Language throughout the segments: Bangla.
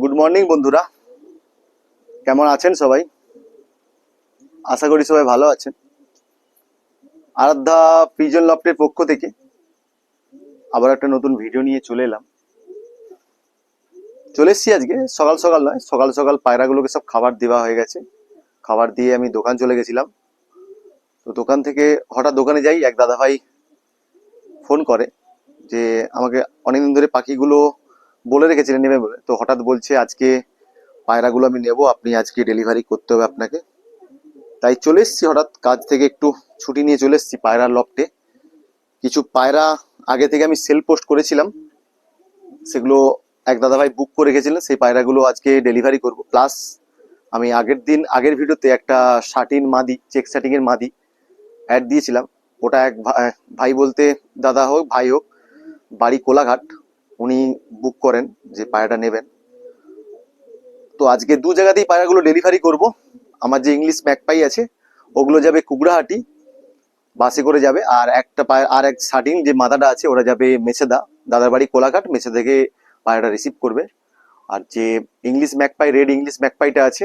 গুড মর্নিং বন্ধুরা। কেমন আছেন সবাই? আশা করি সবাই ভালো আছেন। আরাধ্যা পিজন লফটের পক্ষ থেকে আবার একটা নতুন ভিডিও নিয়ে চলে এলাম। চলে এসছি আজকে, সকাল সকাল নয়, সকাল সকাল পায়রাগুলোকে সব খাবার দেওয়া হয়ে গেছে। খাবার দিয়ে আমি দোকান চলে গেছিলাম। তো দোকান থেকে হঠাৎ দোকানে যাই, এক দাদা ভাই ফোন করে যে, আমাকে অনেকদিন ধরে পাখিগুলো বলে রেখেছিলেন নেবে বলে। তো হঠাৎ বলছে, আজকে পায়রাগুলো আমি নেব, আপনি আজকে ডেলিভারি করতে হবে আপনাকে। তাই চলে এসছি, হঠাৎ কাজ থেকে একটু ছুটি নিয়ে চলে এসেছি পায়রার লফটে কিছু পায়রা আগে থেকে আমি সেল পোস্ট করেছিলাম। সেগুলো এক দাদাভাই বুক করে রেখেছিলেন, সেই পায়রাগুলো আজকে ডেলিভারি করব। প্লাস আমি আগের দিন, আগের ভিডিওতে একটা শার্টিন মাদি চেক শার্টিং এর মাদি অ্যাড দিয়েছিলাম। ওটা এক ভাই বলতে, দাদা হোক, ভাই হোক, বাড়ি কোলাঘাট। উনি বুক করেন যে পায়রাটা নেবেন। তো আজকে দু জায়গাতেই পায়রাগুলো ডেলিভারি করব। আমার যে ইংলিশ ম্যাকপাই আছে, ওগুলো যাবে কুগড়াহাটি বাসে করে যাবে। আর একটা পায় আর এক শার্টিং যে মাদাটা আছে ওরা যাবে মেছেদা, দাদার বাড়ি কোলাঘাট মেছে থেকে পায়রাটা রিসিভ করবে। আর যে ইংলিশ ম্যাকপাই রেড ইংলিশ ম্যাকপাইটা আছে,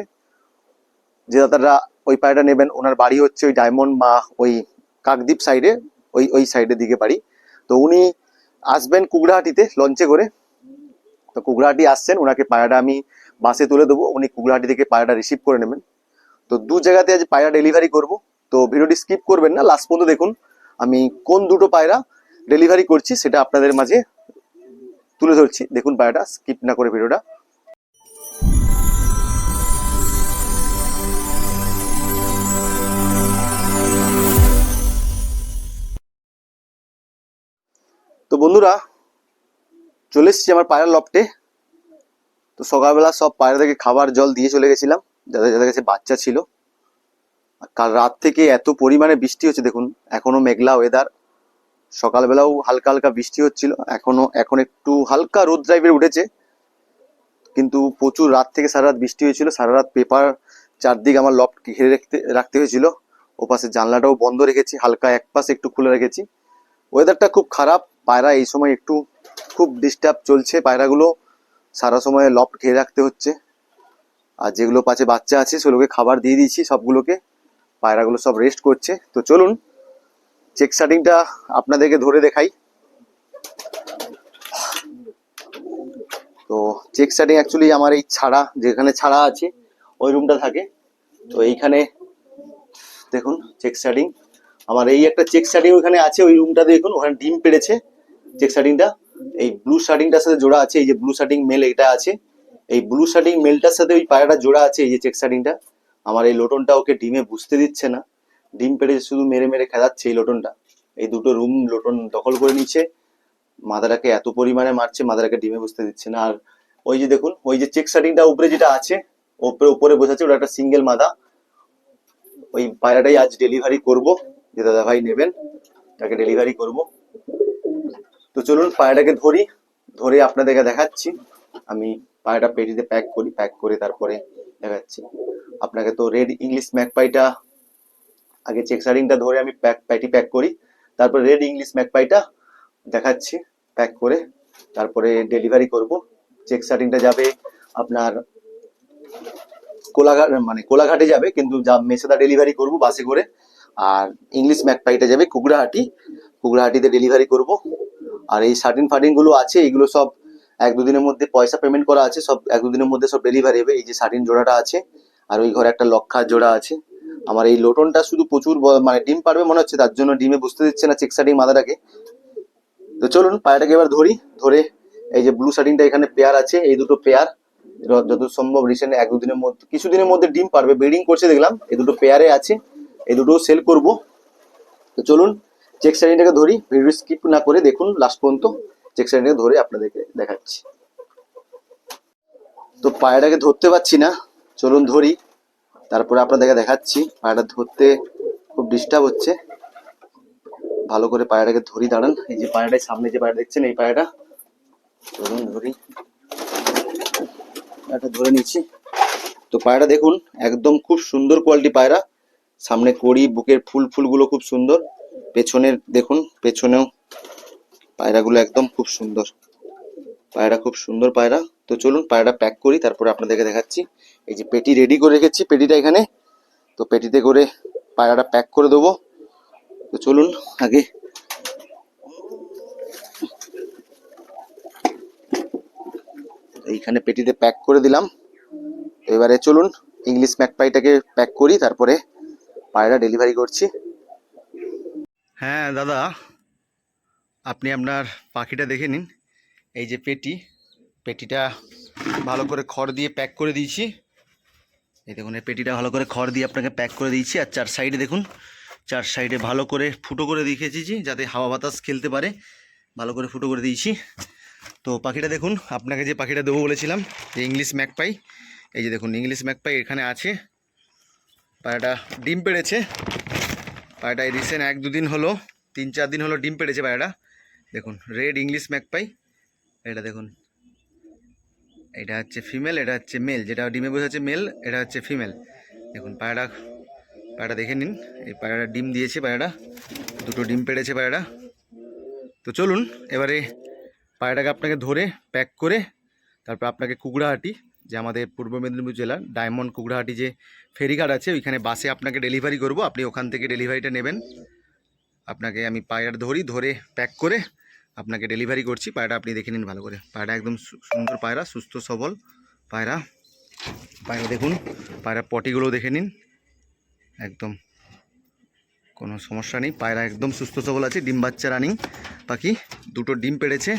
যে দাদারা ওই পায়রাটা নেবেন, ওনার বাড়ি হচ্ছে ওই ডায়মন্ড মা, ওই কাকদ্বীপ সাইডে ওই ওই সাইডের দিকে বাড়ি। তো উনি আসবেন কুগড়াহাটিতে লঞ্চে করে। তো কুগড়াহাটি আসছেন, ওনাকে পায়রাটা আমি বাসে তুলে দেবো, উনি কুগড়াহাটি থেকে পায়রাটা রিসিভ করে নেবেন। তো দু জায়গাতে আজ পায়রা ডেলিভারি করব। তো ভিডিওটি স্কিপ করবেন না লাস্ট পর্যন্ত দেখুন, আমি কোন দুটো পায়রা ডেলিভারি করছি সেটা আপনাদের মাঝে তুলে ধরছি। দেখুন পায়রাটা স্কিপ না করে ভিডিওটা। বন্ধুরা, চলে এসেছি আমার পায়রা লফটে। তো সকালবেলা সব পায়রাদেরকে খাবার জল দিয়ে চলে গেছিলাম। যাদের যাদের কাছে বাচ্চা ছিল। কাল রাত থেকে এত পরিমাণে বৃষ্টি হচ্ছে, দেখুন, এখনও মেঘলা ওয়েদার সকালবেলাও হালকা হালকা বৃষ্টি হচ্ছিল। এখনও, এখন একটু হালকা রোদ টাইপের উঠেছে। কিন্তু প্রচুর রাত থেকে সারা রাত বৃষ্টি হয়েছিল। সারা রাত পেপার চারদিক আমার লফট ঘিরে রাখতে রাখতে হয়েছিল। ওপাশে জানলাটাও বন্ধ রেখেছি। হালকা এক পাশে একটু খুলে রেখেছি। ওয়েদারটা খুব খারাপ। পায়রা এই সময় একটু খুব ডিস্টার্ব চলছে। পায়রাগুলো সারা সময় লফট খেয়ে রাখতে হচ্ছে। আর যেগুলো পাশে বাচ্চা আছে, সেগুলোকে খাবার দিয়ে দিয়েছি, সবগুলোকে। পায়রাগুলো সব রেস্ট করছে। তো চলুন চেক শার্টিংটা আপনাদেরকে ধরে দেখাই। তো চেক শার্টিং অ্যাকচুয়ালি আমার এই ছাড়া, যেখানে ছাড়া আছে, ওই রুমটা থাকে। তো এইখানে দেখুন চেক শার্টিং আমার এই একটা চেক শার্টিং ওখানে আছে, ওই রুমটা দেখুন, ওখানে ডিম পেড়েছে। চেক শার্টিংটা এই ব্লু শার্টিংটার সাথে জোড়া আছে, এই যে ব্লু শার্টিং মেল এটা আছে, এই ব্লু শার্টিং মেলটার সাথে ওই পায়রাটা জোড়া আছে, এই যে চেক শার্টিংটা আমার এই লোটনটা ওকে ডিমে বুঝতে দিচ্ছে না। ডিম পেড়ে শুধু মেরে মেরে খেলাচ্ছে এই লোটনটা। এই দুটো রুম লোটন দখল করে নিচ্ছে। মাদারাকে এত পরিমাণে মারছে, মাদারাকে ডিমে বুঝতে দিচ্ছে না। আর ওই যে দেখুন, ওই যে চেক শার্টিংটা উপরে যেটা আছে উপরে উপরে বসাচ্ছে ওটা একটা সিঙ্গেল মাদা। ওই পায়রাটাই আজ ডেলিভারি করব। যে দাদা ভাই নেবেন, তাকে ডেলিভারি করব। তো চলুন পায়রাটাকে ধরি, ধরে আপনাদেরকে দেখাচ্ছি। আমি পায়রাটা পেটিতে প্যাক করি, প্যাক করে তারপরে দেখাচ্ছি। আপনাকে তো রেড ইংলিশ ম্যাকপাইটা আগে চেক শার্টিংটা ধরে আমি প্যাক, প্যাটি প্যাক করি। তারপরে রেড ইংলিশ ম্যাকপাইটা দেখাচ্ছি, প্যাক করে তারপরে ডেলিভারি করব। চেক শার্টিংটা যাবে আপনার কোলাঘাট মানে কোলাঘাটে যাবে, কিন্তু যা মেসেদা ডেলিভারি করব বাসে করে। আর ইংলিশ ম্যাকপাইটা যাবে কুকড়াহাটি কুকড়াহাটিতে ডেলিভারি করব। আর এই শার্টিন ফার্টিনগুলো আছে, এগুলো সব এক দুদিনের মধ্যে পয়সা পেমেন্ট করা আছে, সব এক দুদিনের মধ্যে সব ডেলিভারি হবে। এই যে শার্টিন জোড়াটা আছে, আর ওই ঘরে একটা লক্ষার জোড়া আছে। আমার এই লোটনটা শুধু প্রচুর মানে ডিম পারবে মনে হচ্ছে, তার জন্য ডিমে বুঝতে দিচ্ছে না চেক শার্টিং মাদাটাকে তো চলুন পায়রাটাকে এবার ধরি, ধরে এই যে ব্লু শার্টিংটা এখানে পেয়ার আছে, এই দুটো পেয়ার যত সম্ভব রিসেন্ট এক দুদিনের মধ্যে, কিছুদিনের মধ্যে ডিম পারবে ব্রিডিং করছে দেখলাম, এই দুটো পেয়ারে আছে, এই দুটো সেল করব। তো চলুন চেক শার্টিংটাকে ধরি ভিডিও স্কিপ না করে দেখুন লাস্ট পর্যন্ত চেক শার্টিংটাকে ধরে আপনাদেরকে দেখাচ্ছি। তো পায়রাটাকে ধরতে পারছি না, চলুন ধরি। তারপরে আপনাদেরকে দেখাচ্ছি, পায়রাটা ধরতে খুব ডিস্টার্ব হচ্ছে। ভালো করে পায়রাটাকে ধরি, দাঁড়ান। এই যে পায়রাটার সামনে যে পায়রা দেখছেন, এই পায়রাটা। চলুন ধরি। পায়রাটা ধরে নিচ্ছি। তো পায়রা দেখুন, একদম খুব সুন্দর কোয়ালিটি পায়রা। সামনে কড়ি, বুকের ফুল, ফুলগুলো খুব সুন্দর। পেছনের, দেখুন, পেছনেও পায়রাগুলো একদম খুব সুন্দর। পায়রা খুব সুন্দর পায়রা। তো চলুন পায়রাটা প্যাক করি, তারপরে আপনাদেরকে দেখাচ্ছি। এই যে পেটি রেডি করে রেখেছি, পেটিটা এখানে। তো পেটিতে করে পায়রাটা প্যাক করে দেবো। তো চলুন আগে এইখানে পেটিতে প্যাক করে দিলাম। এবারে চলুন ইংলিশ ম্যাকপাইটাকে প্যাক করি, তারপরে পায়রা ডেলিভারি করছি। হ্যাঁ দাদা। আপনি আপনার পাখিটা দেখে নিন। এই যে পেটি, পেটিটা ভালো করে খড় দিয়ে প্যাক করে দিয়েছি। এই দেখুন, এই পেটিটা ভালো করে খড় দিয়ে আপনাকে প্যাক করে দিয়েছি। আর চার সাইডে দেখুন, চার সাইডে ভালো করে ফুটো করে দিয়েছি যাতে হাওয়া বাতাস খেলতে পারে। ভালো করে ফুটো করে দিয়েছি। তো পাখিটা দেখুন, আপনাকে যে পাখিটা দেবো বলেছিলাম, যে ইংলিশ ম্যাকপাই এই যে দেখুন, ইংলিশ ম্যাকপাই এখানে আছে। পায়রাটা ডিম পেড়েছে। পায়রাটা এই রিসেন্ট এক দুদিন হলো, তিন চার দিন হলো ডিম পেড়েছে পায়রাটা। দেখুন রেড ইংলিশ ম্যাকপাই এটা দেখুন। এটা হচ্ছে ফিমেল এটা হচ্ছে মেল যেটা ডিমে বোঝাচ্ছে মেল এটা হচ্ছে ফিমেল দেখুন পায়রা পায়রা দেখে নিন। এই পায়রাটা ডিম দিয়েছে পায়রাটা, দুটো ডিম পেড়েছে পায়রাটা। তো চলুন, এবারে পায়রাটাকে আপনাকে ধরে প্যাক করে, তারপর আপনাকে কুকড়াহাটি যে আমাদের পূর্ব মেদিনীপুর জেলার ডায়মন্ড কুকড়াহাটি যে ফেরিঘাট আছে, ওইখানে বাসে আপনাকে ডেলিভারি করব। আপনি ওখান থেকে ডেলিভারিটা নেবেন। আপনাকে আমি পায়রাটা ধরি, ধরে প্যাক করে আপনাকে ডেলিভারি করছি। পায়রাটা আপনি দেখে নিন ভালো করে। পায়রা একদম সুন্দর পায়রা, সুস্থ, সবল পায়রা। পায়রা দেখুন পায়রা পটিগুলো দেখে নিন। একদম কোনো সমস্যা নেই। পায়রা একদম সুস্থ, সবল আছে। ডিম বাচ্চা রানিং। পাখি দুটো ডিম পেড়েছে।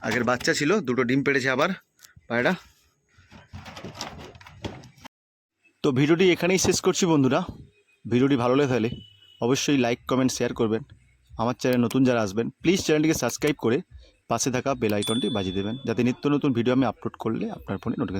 আগের বাচ্চা ছিল, দুটো ডিম পেড়েছে আবার। পায়রা তো ভিডিওটি এখানেই শেষ করছি বন্ধুরা। ভিডিওটি ভালো লাগে তাহলে অবশ্যই লাইক, কমেন্ট, শেয়ার করবেন। আমার চ্যানেল নতুন যারা আসবেন, প্লিজ চ্যানেলটিকে সাবস্ক্রাইব করে পাশে থাকা বেল আইকনটি বাজিয়ে দেবেন, যাতে নিত্য নতুন ভিডিও আমি আপলোড করলে আপনার ফোনে নোটিফিকেশন